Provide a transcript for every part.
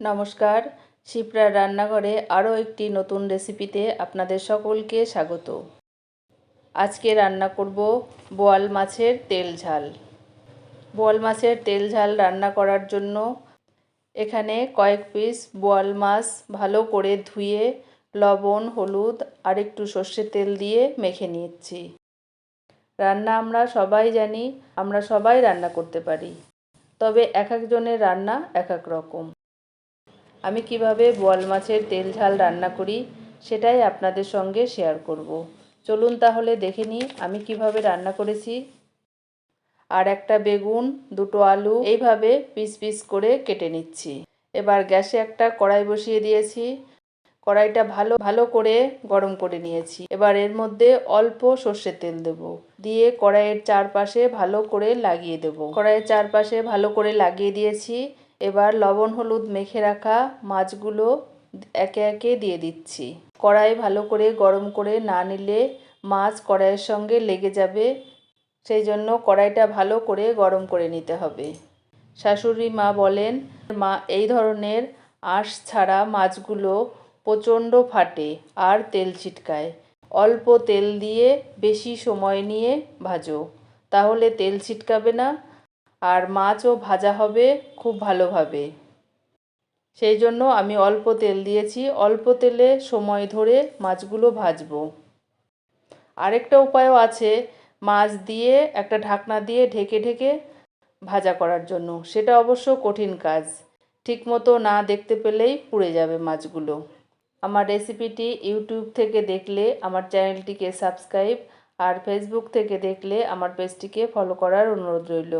নমস্কার, শিপ্রার রান্নাঘরে আরও একটি নতুন রেসিপিতে আপনাদের সকলকে স্বাগত। আজকে রান্না করব বোয়াল মাছের তেল ঝাল। বোয়াল মাছের তেল ঝাল রান্না করার জন্য এখানে কয়েক পিস বোয়াল মাছ ভালো করে ধুয়ে লবণ, হলুদ আর একটু সর্ষের তেল দিয়ে মেখে নিচ্ছি। রান্না আমরা সবাই জানি, আমরা সবাই রান্না করতে পারি। তবে এক একজনের রান্না এক এক রকম। আমি কীভাবে বোয়াল মাছের তেল ঝাল রান্না করি সেটাই আপনাদের সঙ্গে শেয়ার করব। চলুন তাহলে দেখে নিই আমি কীভাবে রান্না করেছি। আর একটা বেগুন, দুটো আলু, এইভাবে পিস পিস করে কেটে নিচ্ছি। এবার গ্যাসে একটা কড়াই বসিয়ে দিয়েছি। কড়াইটা ভালো ভালো করে গরম করে নিয়েছি। এবার এর মধ্যে অল্প সর্ষের তেল দেব। দিয়ে কড়াইয়ের চারপাশে ভালো করে লাগিয়ে দেব। কড়াইয়ের চারপাশে ভালো করে লাগিয়ে দিয়েছি। এবার লবণ, হলুদ মেখে রাখা মাছগুলো একে একে দিয়ে দিচ্ছি। কড়াই ভালো করে গরম করে না নিলে মাছ কড়াইয়ের সঙ্গে লেগে যাবে, সেই জন্য কড়াইটা ভালো করে গরম করে নিতে হবে। শাশুড়ি মা বলেন, মা, এই ধরনের আঁশ ছাড়া মাছগুলো প্রচণ্ড ফাটে আর তেল ছিটকায়। অল্প তেল দিয়ে বেশি সময় নিয়ে ভাজো, তাহলে তেল ছিটকাবে না। আর মাছও ভাজা হবে খুব ভালোভাবে। সেই জন্য আমি অল্প তেল দিয়েছি। অল্প তেলে সময় ধরে মাছগুলো ভাজবো। আরেকটা উপায়ও আছে মাছ দিয়ে একটা ঢাকনা দিয়ে ঢেকে ঢেকে ভাজা করার জন্য। সেটা অবশ্য কঠিন কাজ। ঠিকমতো না দেখতে পেলেই পুড়ে যাবে মাছগুলো। আমার রেসিপিটি ইউটিউব থেকে দেখলে, আমার চ্যানেলটিকে সাবস্ক্রাইব আর ফেসবুক থেকে দেখলে আমার পেজটিকে ফলো করার অনুরোধ রইল।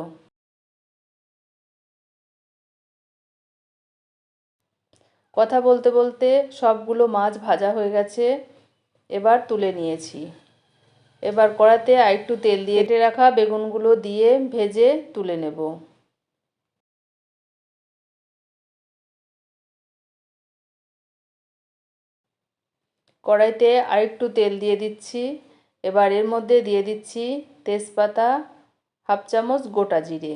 কথা বলতে বলতে সবগুলো মাছ ভাজা হয়ে গেছে, এবার তুলে নিয়েছি। এবার কড়াতে আরেকটু তেল দিয়ে এটে রাখা বেগুনগুলো দিয়ে ভেজে তুলে নেব। কড়াইতে আরেকটু তেল দিয়ে দিচ্ছি। এবার এর মধ্যে দিয়ে দিচ্ছি তেজপাতা, হাফ চামচ গোটা জিরে।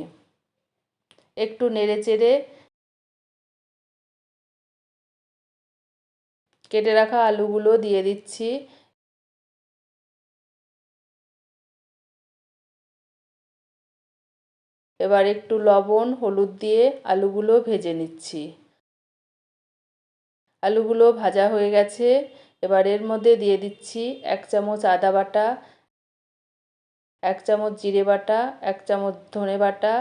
একটু নেড়ে চেড়ে কেটে রাখা আলুগুলো দিয়ে দিচ্ছি। এবার একটু লবণ, হলুদ দিয়ে আলুগুলো ভেজে নিচ্ছি। আলুগুলো ভাজা হয়ে গেছে। এবার এর মধ্যে দিয়ে দিচ্ছি এক চামচ আদা বাটা, এক চামচ জিরে বাটা, এক চামচ ধনে বাটা,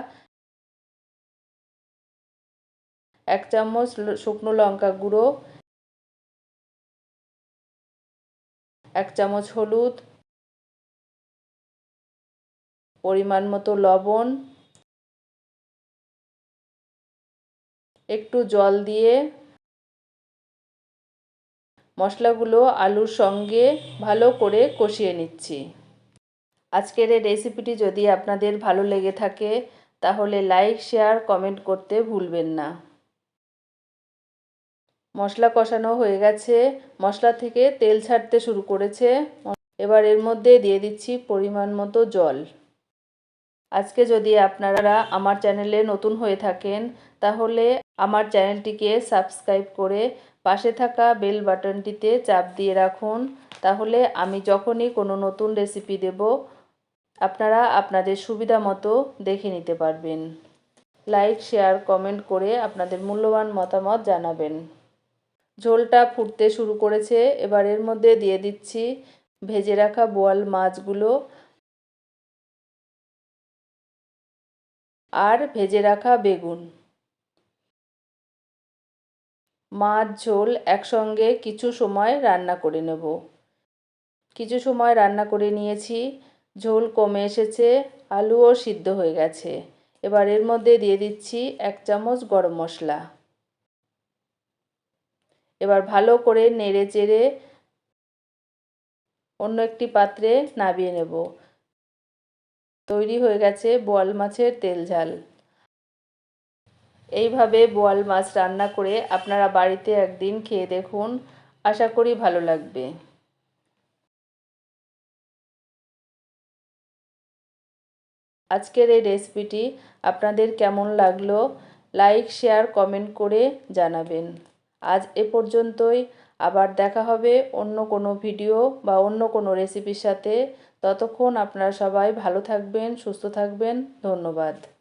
এক চামচ শুকনো লঙ্কা গুঁড়ো এক চামচ হলুদ, পরিমাণ মতো লবণ, একটু জল দিয়ে মশলাগুলো আলুর সঙ্গে ভালো করে কষিয়ে নিচ্ছি। আজকের এই রেসিপিটি যদি আপনাদের ভালো লেগে থাকে, তাহলে লাইক, শেয়ার, কমেন্ট করতে ভুলবেন না। মশলা কষানো হয়ে গেছে। মশলা থেকে তেল ছাড়তে শুরু করেছে। এবার এর মধ্যে দিয়ে দিচ্ছি পরিমাণ মতো জল। আজকে যদি আপনারা আমার চ্যানেলে নতুন হয়ে থাকেন, তাহলে আমার চ্যানেলটিকে সাবস্ক্রাইব করে পাশে থাকা বেল বাটনটিতে চাপ দিয়ে রাখুন। তাহলে আমি যখনই কোনো নতুন রেসিপি দেব, আপনারা আপনাদের সুবিধা মতো দেখে নিতে পারবেন। লাইক, শেয়ার, কমেন্ট করে আপনাদের মূল্যবান মতামত জানাবেন। ঝোলটা ফুটতে শুরু করেছে। এবার এর মধ্যে দিয়ে দিচ্ছি ভেজে রাখা বোয়াল মাছগুলো। আর ভেজে রাখা বেগুন। মাছ, ঝোল একসঙ্গে কিছু সময় রান্না করে নেব। কিছু সময় রান্না করে নিয়েছি। ঝোল কমে এসেছে, আলুও সিদ্ধ হয়ে গেছে। এবার এর মধ্যে দিয়ে দিচ্ছি এক চামচ গরম মশলা। এবার ভালো করে নেড়ে চেড়ে অন্য একটি পাত্রে নাবিয়ে নেব। তৈরি হয়ে গেছে বোয়াল মাছের তেল ঝাল। এইভাবে বোয়াল মাছ রান্না করে আপনারা বাড়িতে একদিন খেয়ে দেখুন, আশা করি ভালো লাগবে। আজকের এই রেসিপিটি আপনাদের কেমন লাগল, লাইক, শেয়ার, কমেন্ট করে জানাবেন। আজ এ পর্যন্তই। আবার দেখা হবে অন্য কোনো ভিডিও বা অন্য কোনো রেসিপির সাথে। ততক্ষণ আপনারা সবাই ভালো থাকবেন, সুস্থ থাকবেন। ধন্যবাদ।